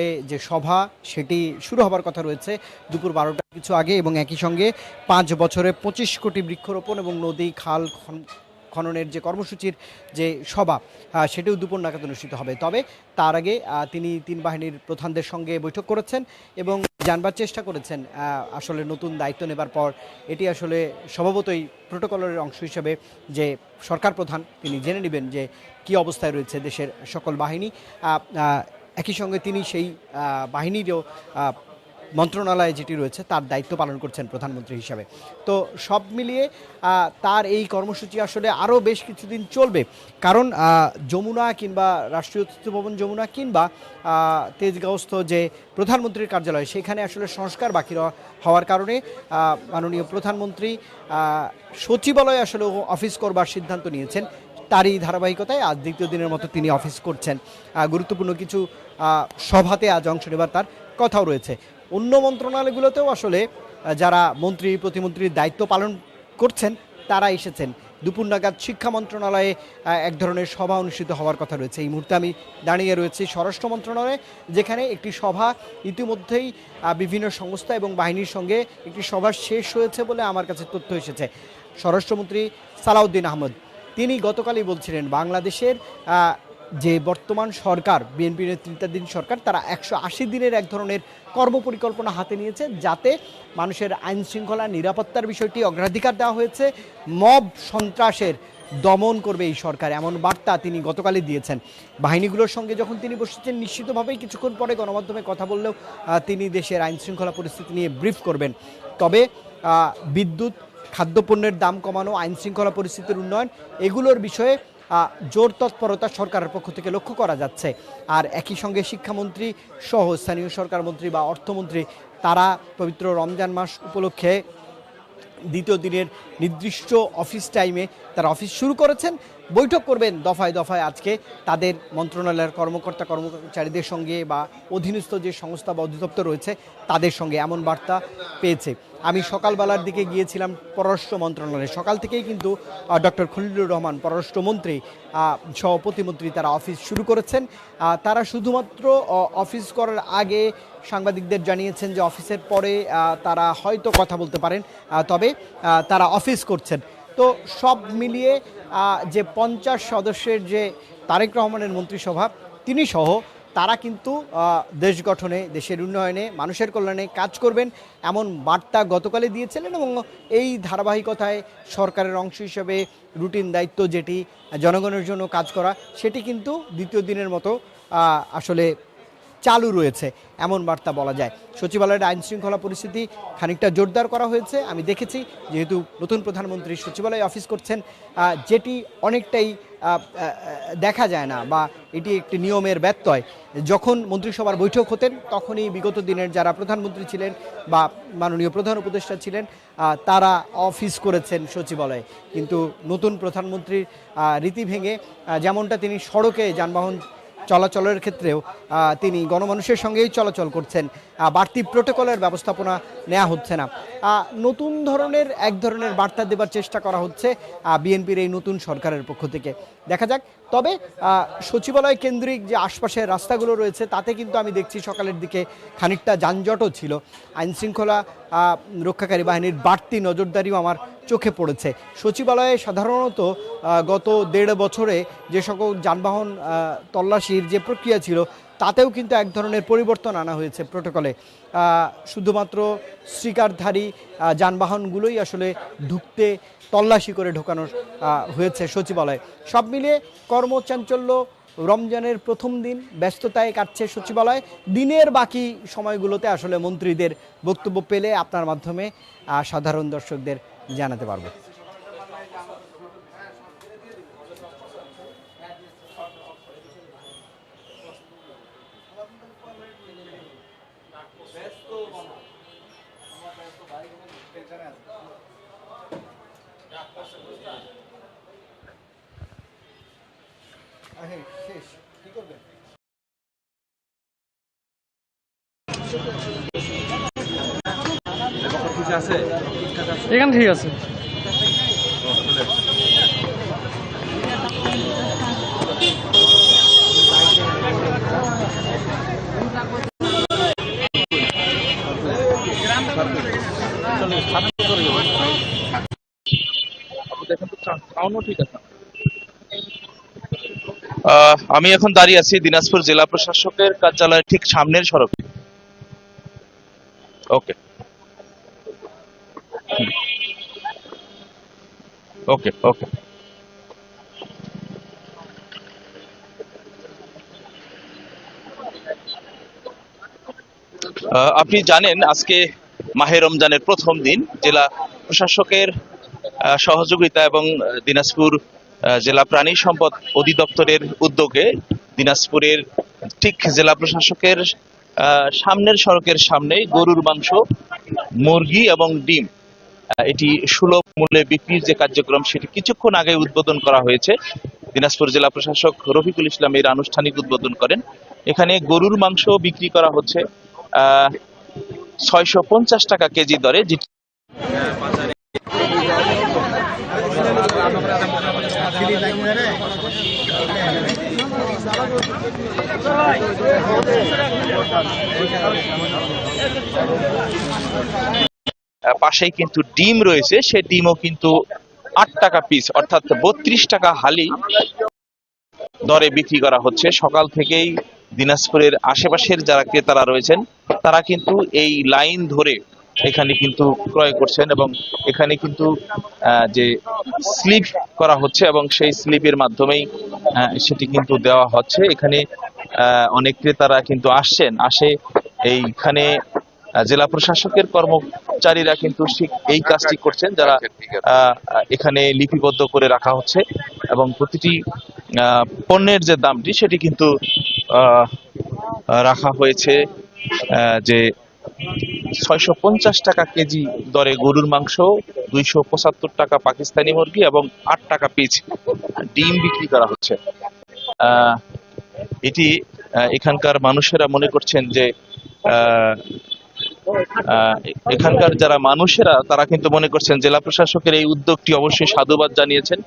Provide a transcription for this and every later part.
যে সভা, সেটি শুরু হবার কথা রয়েছে। দুপুর বারোটা কিছু আগে এবং একই সঙ্গে পাঁচ বছরে পঁচিশ কোটি বৃক্ষরোপণ এবং নদী, খাল, খন- খননের যে কর্মসূচির যে সভা সেটিও দুপুর নাগাদ অনুষ্ঠিত হবে। তবে তার আগে তিনি তিন বাহিনীর প্রধানদের সঙ্গে বৈঠক করেছেন এবং জানবার চেষ্টা করেছেন আসলে নতুন দায়িত্ব নেবার পর এটি আসলে স্বভাবতই প্রোটোকলের অংশ হিসেবে যে সরকার প্রধান, তিনি জেনে নেবেন যে কি অবস্থায় রয়েছে দেশের সকল বাহিনী। একই সঙ্গে তিনি সেই বাহিনীরও মন্ত্রণালয়ে যেটি রয়েছে, তার দায়িত্ব পালন করছেন প্রধানমন্ত্রী হিসাবে। তো সব মিলিয়ে তার এই কর্মসূচি আসলে আরও বেশ কিছুদিন চলবে। কারণ যমুনা কিংবা রাষ্ট্রীয় তথ্য ভবন যমুনা কিংবা তেজগাঁওস্থ যে প্রধানমন্ত্রীর কার্যালয়, সেখানে আসলে সংস্কার বাকি হওয়ার কারণে মাননীয় প্রধানমন্ত্রী সচিবালয়ে আসলে অফিস করবার সিদ্ধান্ত নিয়েছেন। তারই ধারাবাহিকতায় আজ দ্বিতীয় দিনের মতো তিনি অফিস করছেন। গুরুত্বপূর্ণ কিছু সভাতে আজ অংশ নেবার তার কথাও রয়েছে। অন্য মন্ত্রণালয়গুলোতেও আসলে যারা মন্ত্রী, প্রতিমন্ত্রীর দায়িত্ব পালন করছেন, তারা এসেছেন। দুপুর নাগাদ শিক্ষা মন্ত্রণালয়ে এক ধরনের সভা অনুষ্ঠিত হওয়ার কথা রয়েছে। এই মুহূর্তে আমি দাঁড়িয়ে রয়েছি স্বরাষ্ট্র মন্ত্রণালয়ে, যেখানে একটি সভা ইতিমধ্যেই বিভিন্ন সংস্থা এবং বাহিনীর সঙ্গে একটি সভা শেষ হয়েছে বলে আমার কাছে তথ্য এসেছে। স্বরাষ্ট্রমন্ত্রী সালাউদ্দিন আহমদ তিনি গতকালই বলছিলেন, বাংলাদেশের যে বর্তমান সরকার, বিএনপি নেতৃত্বাধীন সরকার, তারা একশো আশি দিনের এক ধরনের কর্মপরিকল্পনা হাতে নিয়েছে যাতে মানুষের আইন শৃঙ্খলা, নিরাপত্তার বিষয়টি অগ্রাধিকার দেওয়া হয়েছে। মব সন্ত্রাসের দমন করবে এই সরকার, এমন বার্তা তিনি গতকালই দিয়েছেন। বাহিনীগুলোর সঙ্গে যখন তিনি বসেছেন, নিশ্চিতভাবেই কিছুক্ষণ পরে গণমাধ্যমে কথা বললেও তিনি দেশের আইন শৃঙ্খলা পরিস্থিতি নিয়ে ব্রিফ করবেন। তবে বিদ্যুৎ খাদ্যপণ্যের দাম কমানো, আইন শৃঙ্খলা পরিস্থিতির উন্নয়ন, এগুলোর বিষয়ে জোর তৎপরতা সরকারের পক্ষ থেকে লক্ষ্য করা যাচ্ছে। আর একই সঙ্গে শিক্ষামন্ত্রী সহ স্থানীয় সরকার মন্ত্রী বা অর্থমন্ত্রী, তারা পবিত্র রমজান মাস উপলক্ষে দ্বিতীয় দিনের নির্দিষ্ট অফিস টাইমে তারা অফিস শুরু করেছেন, বৈঠক করবেন দফায় দফায় আজকে তাদের মন্ত্রণালয়ের কর্মকর্তা কর্মচারীদের সঙ্গে বা অধীনস্থ যে সংস্থা বা অধিদপ্তর রয়েছে তাদের সঙ্গে এমন বার্তা পেয়েছে। আমি সকালবেলার দিকে গিয়েছিলাম পররাষ্ট্র মন্ত্রণালয়ে। সকাল থেকেই কিন্তু ডক্টর খলিলুর রহমান পররাষ্ট্রমন্ত্রী সহ প্রতিমন্ত্রী তারা অফিস শুরু করেছেন। তারা শুধুমাত্র অফিস করার আগে সাংবাদিকদের জানিয়েছেন যে অফিসের পরে তারা হয়তো কথা বলতে পারেন তবে তারা অফিস করছেন। তো সব মিলিয়ে যে পঞ্চাশ সদস্যের যে তারেক রহমানের মন্ত্রিসভা, তিনি সহ তারা কিন্তু দেশ গঠনে, দেশের উন্নয়নে, মানুষের কল্যাণে কাজ করবেন এমন বার্তা গতকালে দিয়েছিলেন এবং এই ধারাবাহিকতায় সরকারের অংশ হিসেবে রুটিন দায়িত্ব যেটি, জনগণের জন্য কাজ করা, সেটি কিন্তু দ্বিতীয় দিনের মতো আসলে চালু রয়েছে, এমন বার্তা বলা যায়। সচিবালয়ের আইন শৃঙ্খলা পরিস্থিতি খানিকটা জোরদার করা হয়েছে। আমি দেখেছি, যেহেতু নতুন প্রধানমন্ত্রী সচিবালয়ে অফিস করছেন যেটি অনেকটাই দেখা যায় না বা এটি একটি নিয়মের ব্যত্যয়। যখন মন্ত্রিসভার বৈঠক হতেন, তখনই বিগত দিনের যারা প্রধানমন্ত্রী ছিলেন বা মাননীয় প্রধান উপদেষ্টা ছিলেন তারা অফিস করেছেন সচিবালয়ে। কিন্তু নতুন প্রধানমন্ত্রীর রীতি ভেঙে যেমনটা তিনি সড়কে যানবাহন চলাচলের ক্ষেত্রেও তিনি গণমানুষের সঙ্গেই চলাচল করছেন। বাড়তি প্রোটোকলের ব্যবস্থাপনা নেওয়া হচ্ছে না। নতুন ধরনের, এক ধরনের বার্তা দেবার চেষ্টা করা হচ্ছে বিএনপির এই নতুন সরকারের পক্ষ থেকে। দেখা যাক তবে সচিবালয় কেন্দ্রিক যে আশপাশের রাস্তাগুলো রয়েছে, তাতে কিন্তু আমি দেখছি সকালের দিকে খানিকটা যানজটও ছিল। আইনশৃঙ্খলা রক্ষাকারী বাহিনীর বাড়তি নজরদারিও আমার চোখে পড়েছে। সচিবালয়ে সাধারণত গত দেড় বছরে যে সকল যানবাহন তল্লাশির যে প্রক্রিয়া ছিল তাতেও কিন্তু এক ধরনের পরিবর্তন আনা হয়েছে প্রোটোকলে। শুধুমাত্র স্টিকারধারী যানবাহনগুলোই আসলে ঢুকতে তল্লাশি করে ঢোকানো হয়েছে সচিবালয়ে। সব মিলিয়ে কর্মচাঞ্চল্য রমজানের প্রথম দিন ব্যস্ততায় কাটছে সচিবালয়। দিনের বাকি সময়গুলোতে আসলে মন্ত্রীদের বক্তব্য পেলে আপনার মাধ্যমে সাধারণ দর্শকদের জানাতে পারব। এখানে ঠিক আছে। আমি এখন দাঁড়িয়ে আছি দিনাজপুর জেলা প্রশাসকের কার্যালয়ের ঠিক সামনের সড়কে। ওকে ওকে ওকে আপনি জানেন আজকে মাহে রমজানের প্রথম দিন, জেলা প্রশাসকের সহযোগিতা এবং দিনাজপুর জেলা প্রাণী সম্পদ অধিদপ্তরের উদ্যোগে দিনাজপুরের ঠিক জেলা প্রশাসকের সামনের সড়কের সামনে গরুর মাংস, মুরগি এবং ডিম। এটি সুলভ মূল্যে বিক্রির যে কার্যক্রম, সেটি কিছুক্ষণ আগে উদ্বোধন করা হয়েছে। দিনাজপুর জেলা প্রশাসক রফিকুল ইসলাম এর আনুষ্ঠানিক উদ্বোধন করেন। এখানে গরুর মাংস বিক্রি করা হচ্ছে, আহ, ছয়শো পঞ্চাশ টাকা কেজি দরে, যেটি পাশেই কিন্তু ডিম রয়েছে। সে ডিমও কিন্তু আট টাকা পিস অর্থাৎ বত্রিশ টাকা হালি দরে বিক্রি করা হচ্ছে। সকাল থেকেই দিনাজপুরের আশেপাশের যারা ক্রেতারা রয়েছেন, তারা কিন্তু এই লাইন ধরে এখানে কিন্তু ক্রয় করছেন এবং এখানে কিন্তু যে স্লিপ করা হচ্ছে এবং সেই স্লিপের মাধ্যমেই সেটি কিন্তু দেওয়া হচ্ছে। এখানে অনেক ক্রেতারা কিন্তু আসছেন। আসে এইখানে জেলা প্রশাসকের কর্মচারীরা কিন্তু ঠিক এই কাজটি করছেন যারা এখানে লিপিবদ্ধ করে রাখা হচ্ছে এবং প্রতিটি পণ্যের যে দামটি সেটি কিন্তু রাখা হয়েছে যে ছয়শো পঞ্চাশ টাকা কেজি দরে গরুর মাংস, দুইশো পঁচাত্তর টাকা পাকিস্তানি মুরগি এবং আট টাকা পিস ডিম বিক্রি করা হচ্ছে। এটি এখানকার মানুষেরা মনে করছেন যে এখানকার যারা মানুষেরা, তারা কিন্তু মনে করছেন জেলা প্রশাসকের এই উদ্যোগটি অবশ্যই সাধুবাদ জানিয়েছেন।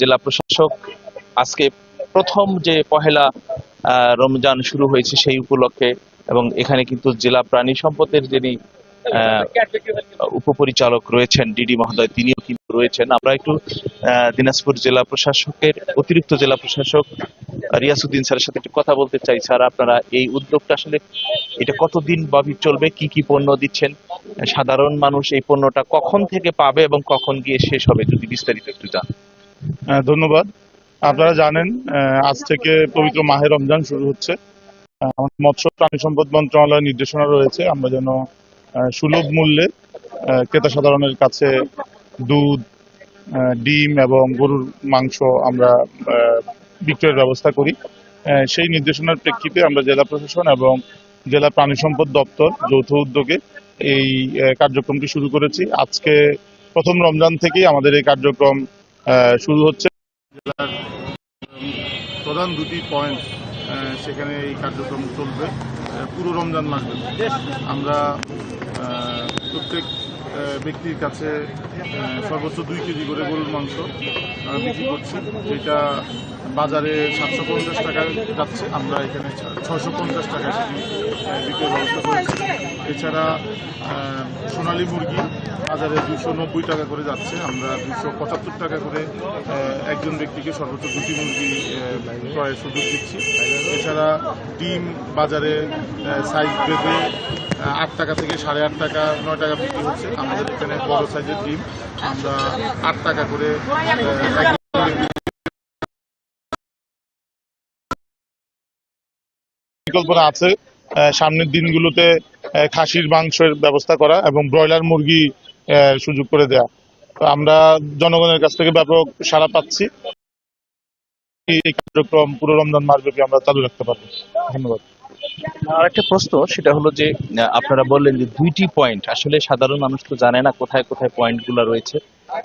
জেলা প্রশাসক আজকে প্রথম যে পহেলা রমজান শুরু হয়েছে সেই উপলক্ষে এবং এখানে কিন্তু জেলা প্রাণী সম্পদের যিনি উপপরিচালক রয়েছেন ডিডি মহোদয়, তিনিও কিন্তু রয়েছেন। আমরা একটু দিনাজপুর জেলা প্রশাসকের, অতিরিক্ত জেলা প্রশাসক রিয়াসুদ্দিন স্যারের সাথে একটু কথা বলতে চাই। স্যার, আপনারা এই উদ্যোগটা আসলে এটা কতদিন ভাবি চলবে? কি কি পণ্য দিচ্ছেন? সাধারণ মানুষ এই পণ্যটা কখন থেকে পাবে এবং কখন গিয়ে শেষ হবে? যদি বিস্তারিত একটু জান ধন্যবাদ। আপনারা জানেন আজ থেকে পবিত্র মাহে রমজান শুরু হচ্ছে। মৎস্য প্রাণী সম্পদ মন্ত্রণালয়ের নির্দেশনা রয়েছে, আমরা যেন সুলভ মূল্যে ক্রেতা সাধারণের কাছে দুধ ডিম এবং গরুর মাংস আমরা বিক্রয়ের ব্যবস্থা করি। সেই নির্দেশনার প্রেক্ষিতে আমরা জেলা প্রশাসন এবং জেলা প্রাণী সম্পদ দপ্তর যৌথ উদ্যোগে এই কার্যক্রমটি শুরু করেছি। আজকে প্রথম রমজান থেকেই আমাদের এই কার্যক্রম শুরু হচ্ছে। জেলার প্রধান দুটি পয়েন্ট সেখানে এই কার্যক্রম চলবে। পুরো রমজান মাস ব্যাপী। আমরা প্রত্যেক ব্যক্তির কাছে সর্বোচ্চ দুই কেজি করে গরুর মাংস বিক্রি করছি। যেটা বাজারে সাতশো পঞ্চাশ টাকায় যাচ্ছে। আমরা এখানে ছশো পঞ্চাশ টাকায় সেটি আহ, ব্যবস্থা করেছি। এছাড়া সোনালী মুরগি বাজারে দুশো নব্বই টাকা করে যাচ্ছে। আমরা দুশো পঁচাত্তর টাকা করে একজন ব্যক্তিকে সর্বোচ্চ দুটি মুরগি ক্রয়ের সুযোগ দিচ্ছি। এছাড়া ডিম বাজারে সাইজ বেঁধে আট টাকা থেকে সাড়ে আট টাকা, নয় টাকা বিক্রি হচ্ছে। আমাদের এখানে বড় সাইজের ডিম। আমরা আট টাকা করে পরিকল্পনা আছে। সামনের দিনগুলোতে খাসির মাংসের ব্যবস্থা করা এবং ব্রয়লার মুরগি সুযোগ করে দেয়া। তো আমরা জনগণের কাছ থেকে ব্যাপক সাড়া পাচ্ছি। এই কার্যক্রম পুরো রমজান আমরা চালু রাখতে পারব। ধন্যবাদ। আর একটা প্রশ্ন সেটা হলো যে আপনারা বললেন যে দুইটি পয়েন্ট আসলে সাধারণ মানুষ তো জানে না কোথায় কোথায় পয়েন্টগুলো রয়েছে।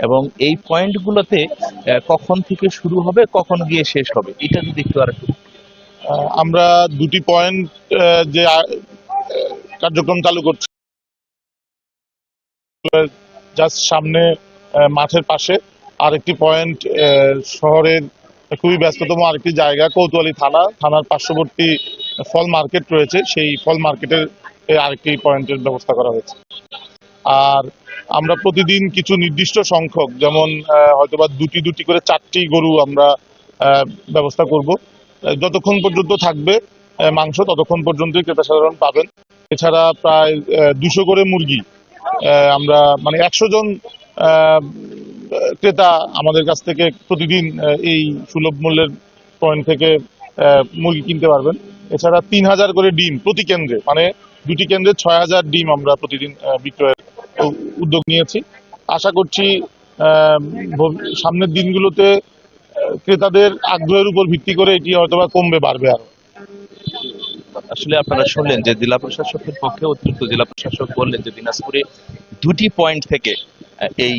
এবং এই পয়েন্ট গুলোতে আহ, কখন থেকে শুরু হবে কখন গিয়ে শেষ হবে এটা যদি একটু আর আমরা দুটি পয়েন্ট যে কার্যক্রম চালু করছি। জাস্ট সামনে মাঠের পাশে। আরেকটি পয়েন্ট শহরের খুবই ব্যস্ততম আরেকটি জায়গা, কৌতোয়ালি থানা। থানার পার্শ্ববর্তী ফল মার্কেট রয়েছে। সেই ফল মার্কেটের আরেকটি পয়েন্টের ব্যবস্থা করা হয়েছে। আর আমরা প্রতিদিন কিছু নির্দিষ্ট সংখ্যক, যেমন হয়তোবা দুটি দুটি করে চারটি গরু আমরা ব্যবস্থা করব। যতক্ষণ পর্যন্ত থাকবে মাংস, ততক্ষণ পর্যন্তই ক্রেতা সাধারণ পাবেন। এছাড়া প্রায় দুশো করে মুরগি আমরা মানে একশো জন ক্রেতা আমাদের কাছ থেকে প্রতিদিন এই সুলভ মূল্যের পয়েন্ট থেকে মুরগি কিনতে পারবেন। এছাড়া তিন হাজার করে ডিম প্রতি কেন্দ্রে মানে দুটি কেন্দ্রে ছয় হাজার ডিম আমরা প্রতিদিন বিক্রয়ের উদ্যোগ নিয়েছি। আশা করছি সামনের দিনগুলোতে ক্রেতাদের আগ্রহের উপর ভিত্তি করে এটি হয়তোবা কমবে, বাড়বে আরও। আসলে আপনারা শুনলেন যে জেলা প্রশাসকের পক্ষে অতিরিক্ত জেলা প্রশাসক বললেন যে দিনাজপুরে দুটি পয়েন্ট থেকে এই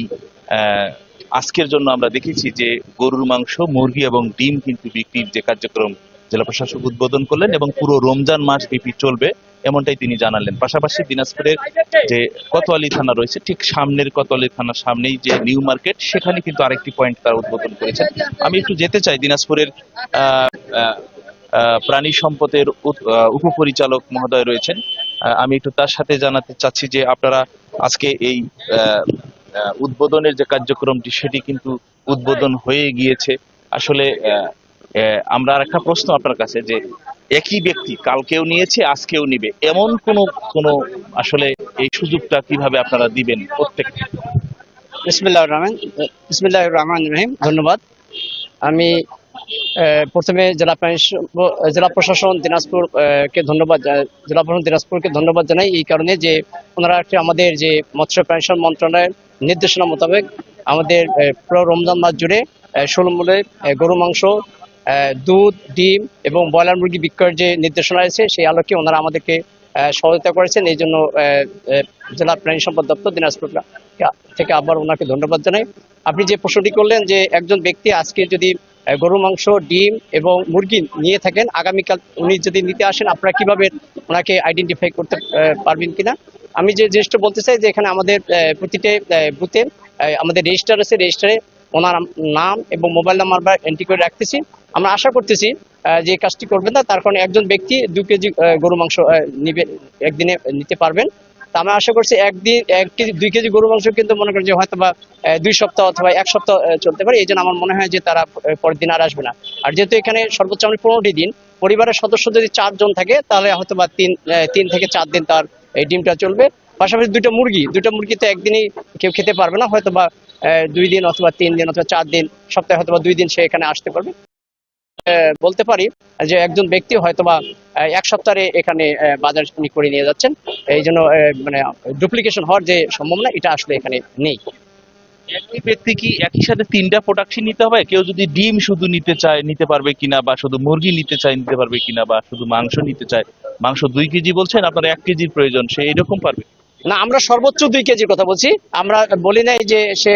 আজকের জন্য আমরা দেখেছি যে গরুর মাংস, মুরগি এবং ডিম কিন্তু বিক্রির যে কার্যক্রম জেলা প্রশাসক উদ্বোধন করলেন এবং পুরো রমজান মাস ব্যাপী চলবে এমনটাই তিনি জানালেন। পাশাপাশি দিনাজপুরের যে কোতোয়ালি থানা রয়েছে, ঠিক সামনের কোতোয়ালি থানার সামনেই যে নিউ মার্কেট, সেখানে কিন্তু আরেকটি পয়েন্ট তারা উদ্বোধন করেছেন। আমি একটু যেতে চাই দিনাজপুরের প্রাণী সম্পদের উপপরিচালক মহোদয় রয়েছেন। আমি একটু তার সাথে জানাতে চাচ্ছি যে আপনারা আজকে এই উদ্বোধনের যে কার্যক্রমটি, সেটি কিন্তু উদ্বোধন হয়ে গিয়েছে। আসলে আমরা আর একটা প্রশ্ন আপনার কাছে যে একই ব্যক্তি কালকেও নিয়েছে, আজকেও নিবে। এমন কোন কোন আসলে এই সুযোগটা কীভাবে আপনারা দিবেন প্রত্যেক বিসমিল্লাহ রহমান বিসমিল্লাহ রহমান রহিম, ধন্যবাদ। আমি প্রথমে জেলা জেলা প্রশাসন দিনাজপুর কে ধন্যবাদ জেলা প্রশাসন দিনাজপুরকে ধন্যবাদ জানাই এই কারণে যে ওনারা একটি আমাদের যে মৎস্য সম্পদ মন্ত্রণালয়ের নির্দেশনা মোতাবেক আমাদের পুরো রমজান মাস জুড়ে ষোলো মূল্যে গরু মাংস দুধ ডিম এবং ব্রয়লার মুরগি বিক্রয়ের যে নির্দেশনা আছে সেই আলোকে ওনারা আমাদেরকে আহ, সহায়তা করেছেন। এই জন্য জেলা প্রাণী সম্পদ দপ্তর দিনাজপুর থেকে আবার ওনাকে ধন্যবাদ জানাই। আপনি যে প্রশ্নটি করলেন যে একজন ব্যক্তি আজকে যদি গরু মাংস, ডিম এবং মুরগি নিয়ে থাকেন। আগামীকাল উনি যদি নিতে আসেন, আপনারা কীভাবে ওনাকে আইডেন্টিফাই করতে পারবেন কিনা? আমি যে জিনিসটা বলতে চাই যে এখানে আমাদের প্রতিটি বুথে আমাদের রেজিস্টার আছে রেজিস্টারে ওনার নাম এবং মোবাইল নাম্বার আমরা এন্ট্রি করে রাখতেছি। আমরা আশা করতেছি যে কাজটি করবেন না, তার কারণে একজন ব্যক্তি দু কেজি গরু মাংস নিবে, একদিনে নিতে পারবেন। আমরা আশা করছি একদিন এক কেজি, দুই কেজি গরু মাংস কিন্তু মনে করেন যে হয়তো বা দুই সপ্তাহ অথবা এক সপ্তাহ চলতে পারে। এই জন্য আমার মনে হয় যে তারা পরের দিন আর আসবে না। আর যেহেতু এখানে সর্বোচ্চ আমরা পনেরোটি দিন পরিবারের সদস্য যদি চারজন থাকে, তাহলে হয়তো বা তিন তিন থেকে চার দিন তার এই ডিমটা চলবে। পাশাপাশি দুটো মুরগি দুটো মুরগি তো একদিনই কেউ খেতে পারবে না। হয়তো বা দুই দিন অথবা তিন দিন অথবা চার দিন, সপ্তাহে হয়তো বা দুই দিন সে এখানে আসতে পারবে। বলতে পারি যে একজন ব্যক্তি হয়তোবা এক সপ্তাহে এখানে বাজার করে নিয়ে যাচ্ছেন। এই জন্য মানে ডুপ্লিকেশন হওয়ার যে সম্ভাবনা এটা আসলে এখানে নেই। একই ব্যক্তি কি একই সাথে তিনটা প্রোডাকশন নিতে হবে? কেউ যদি ডিম শুধু নিতে চায়, নিতে পারবে কিনা, বা শুধু মুরগি নিতে চায়, নিতে পারবে কিনা, বা শুধু মাংস নিতে চায়, মাংস দুই কেজি বলছেন, আপনার এক কেজির প্রয়োজন, সে এরকম পারবে? না, আমরা সর্বোচ্চ দুই কেজির কথা বলছি। আমরা বলি নাই যে সে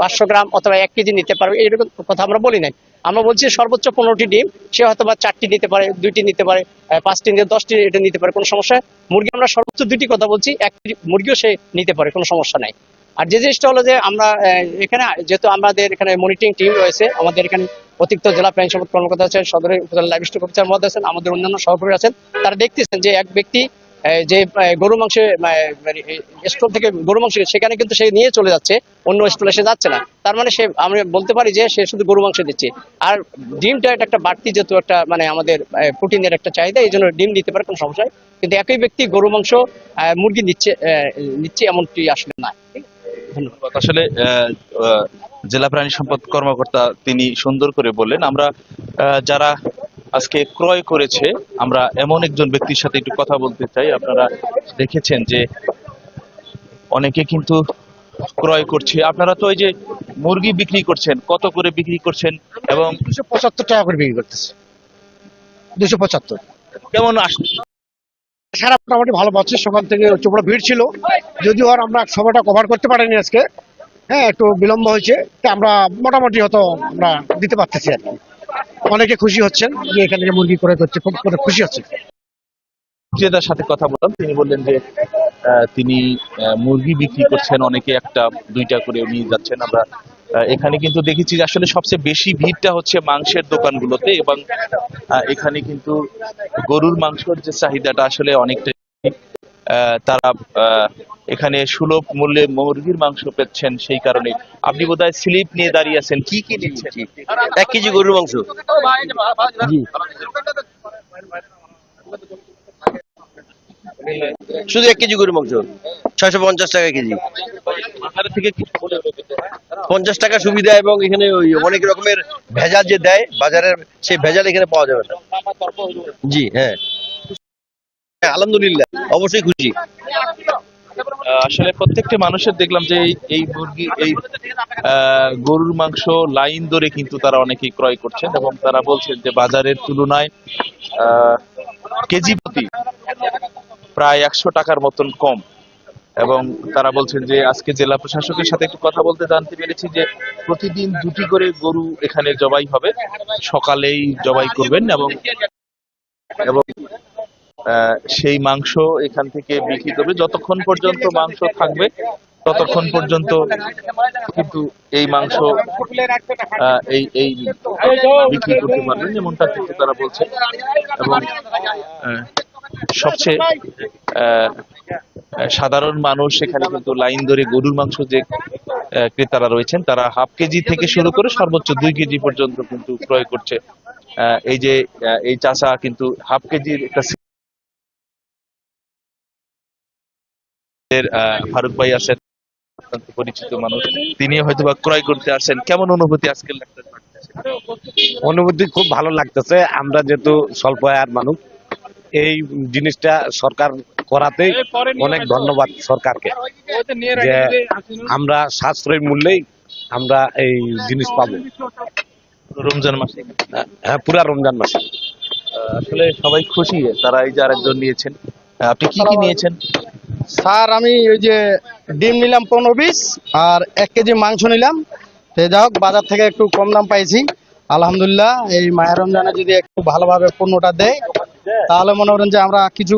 পাঁচশো গ্রাম অথবা এক কেজি নিতে পারবে, এরকম কথা আমরা বলি নাই। আমরা বলছি সর্বোচ্চ পনেরোটি ডিম, সে হয়তো বা চারটি নিতে পারে, দুইটি নিতে পারে পাঁচটি নিতে, দশটি এটা নিতে পারে, কোনো সমস্যা মুরগি আমরা সর্বোচ্চ দুইটি কথা বলছি, এক মুরগিও সে নিতে পারে, কোনো সমস্যা নাই। আর যে জিনিসটা হলো যে আমরা এখানে, যেহেতু আমাদের এখানে মনিটরিং টিম রয়েছে, আমাদের এখানে অতিরিক্ত জেলা প্রাণী সম্পদ কর্মকর্তা আছেন, সদরের উপজেলা লাইভ স্টক অফিসার মহোদয় আছেন, আমাদের অন্যান্য সহকর্মী আছেন, তারা দেখতেছেন যে এক ব্যক্তি যে গরু মাংস স্টল থেকে গরু মাংস সেখানে কিন্তু সে নিয়ে চলে যাচ্ছে, অন্য স্টলে সে যাচ্ছে না। তার মানে সে আমরা বলতে পারি যে, সে শুধু গরু মাংস দিচ্ছে। আর ডিমটা এটা একটা বাড়তি যেহেতু একটা মানে আমাদের প্রোটিনের একটা চাহিদা, এই জন্য ডিম দিতে পারে, কোনো সমস্যা কিন্তু একই ব্যক্তি গরু মাংস মুরগি নিচ্ছে নিচ্ছে, এমনটি আসলে না আসলে জেলা প্রাণী সম্পদ কর্মকর্তা তিনি সুন্দর করে বললেন। আমরা যারা আজকে ক্রয় করেছে। আমরা এমন একজন ব্যক্তির সাথে একটু কথা বলতে চাই। আপনারা দেখেছেন যে অনেকে কিন্তু ক্রয় করছে। আপনারা তো ওই যে মুরগি বিক্রি করছেন কত করে বিক্রি করছেন এবং দুশো পঁচাত্তর টাকা করে বিক্রি করতেছে। দুশো পঁচাত্তর। কেমন আসছে? সারা মোটামুটি ভালো পাচ্ছে। সকাল থেকে চোপড়া ভিড় ছিল। যদিও আর আমরা সময়টা কভার করতে পারিনি আজকে। হ্যাঁ একটু বিলম্ব হয়েছে। আমরা মোটামুটি হয়তো আমরা দিতে পারতেছি আর কি। অনেকে খুশি হচ্ছেন, যে এখানে যে মুরগি করে করছে, খুব করে খুশি হচ্ছে বিক্রেতার সাথে কথা বললাম, তিনি বললেন যে তিনি মুরগি বিক্রি করছেন, অনেকে একটা, দুইটা করে নিয়ে যাচ্ছেন। আমরা এখানে কিন্তু দেখেছি যে আসলে সবচেয়ে বেশি ভিড়টা হচ্ছে মাংসের দোকানগুলোতে এবং এখানে কিন্তু গরুর মাংসের যে চাহিদাটা আসলে অনেকটা তারা আহ, এখানে সুলভ মূল্যে মুরগির মাংস পেচ্ছেন সেই কারণে। আপনি বোধহয় স্লিপ নিয়ে দাঁড়িয়ে আছেন। কি কি নিচ্ছেন? এক কেজি গরুর মাংস। শুধু এক কেজি গরুর মাংস। ছয়শো পঞ্চাশ টাকা কেজি। থেকে পঞ্চাশ টাকা সুবিধা এবং এখানে ওই অনেক রকমের ভেজাল যে দেয় বাজারের সেই ভেজাল এখানে পাওয়া যাবে না। জি হ্যাঁ হ্যাঁ, আলহামদুলিল্লাহ। অবশ্যই খুশি। আসলে প্রত্যেকটা মানুষের দেখলাম যে এই- মুরগি এই গরুর মাংস লাইন ধরে কিন্তু তারা অনেকেই ক্রয় করছেন এবং তারা বলছেন যে বাজারের তুলনায় কেজি প্রতি প্রায় একশো টাকার মতন কম। এবং তারা বলছেন যে আজকে জেলা প্রশাসকের সাথে একটু কথা বলতে জানতে পেরেছি যে প্রতিদিন দুটি করে গরু এখানে জবাই হবে। সকালেই জবাই করবেন এবং এবং সেই মাংস এখান থেকে বিক্রি করবে। যতক্ষণ পর্যন্ত মাংস থাকবে, ততক্ষণ পর্যন্ত কিন্তু এই মাংস এই এই বিক্রি করতে পারবেন যেমনটা কিন্তু তারা বলছে। এবং সবচেয়ে সাধারণ মানুষ এখানে কিন্তু লাইন ধরে গরুর মাংস যে ক্রেতারা রয়েছেন, তারা হাফ কেজি থেকে শুরু করে সর্বোচ্চ দুই কেজি পর্যন্ত কিন্তু ক্রয় করছে। এই যে এই চাচা কিন্তু হাফ কেজির একটা আহ, ফারুক ভাই আছেন অত্যন্ত পরিচিত মানুষ। তিনি হয়তো বা ক্রয় করতে আসেন। কেমন অনুভূতি আজকে অনুভূতি খুব ভালো লাগতেছে। আমরা যেহেতু স্বল্প আয়ের মানুষ এই জিনিসটা সরকার করাতে অনেক ধন্যবাদ সরকারকে যে আমরা সাশ্রয়ী মূল্যেই আমরা এই জিনিস পাবো। রমজান মাসে? হ্যাঁ পুরা রমজান মাসে। আসলে সবাই খুশি তারা এই যে আরেকজন নিয়েছেন। আপনি কি কি নিয়েছেন? স্যার, আমি ওই যে ডিম নিলাম পনেরো পিস আর এক কেজি মাংস নিলাম। সে যাই হোক, বাজার থেকে একটু কম দাম পাইছি। আলহামদুলিল্লাহ, এই মায়ের রমজানে যদি একটু ভালোভাবে পণ্যটা দেয়, তাহলে মনে করেন যে আমরা কিছু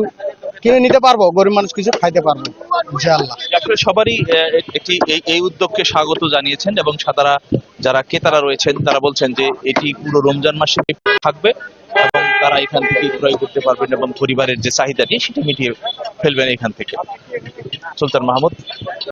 কিনে নিতে পারব, গরিব মানুষ কিছু খাইতে পারব সবারই একটি এই উদ্যোগকে স্বাগত জানিয়েছেন এবং সাদারা যারা ক্রেতারা রয়েছেন, তারা বলছেন যে এটি পুরো রমজান মাসে থাকবে এবং তারা এখান থেকে ক্রয় করতে পারবেন এবং পরিবারের যে চাহিদাটি সেটি মিটিয়ে ফেলবেন এখান থেকে। সুলতান মাহমুদ।